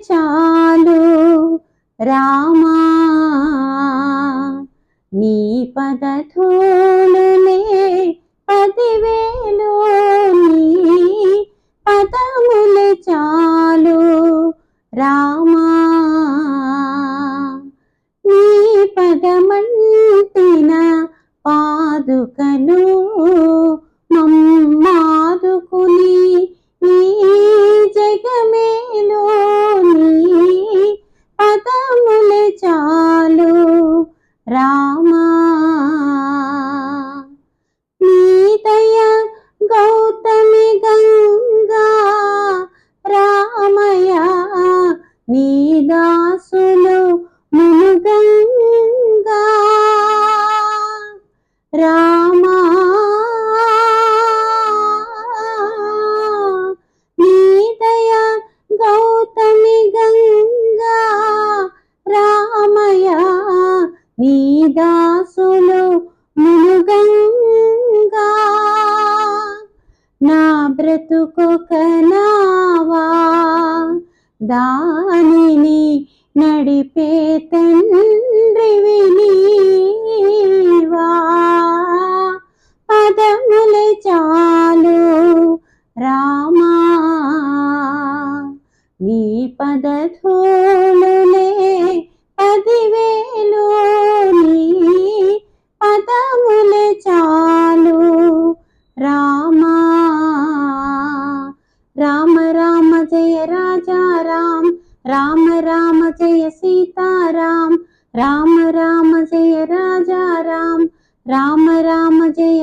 చాలు రామా. నీ పదధూళులే పదివేలు నీ పదములే చాలు రామా. నీ పదమంటిన పాదుకను రామా. నీ దయ గౌతమి గంగా రామయ నీ దాసులు మునుగంగా నా బ్రతుకొక నావా దానిని నడిపే తండ్రివి రామ రామ జయ రాజా రామ్ రామ రామ జయ సీతారాం రామ రామ జయ రాజా రామ్ రామ రామ జయ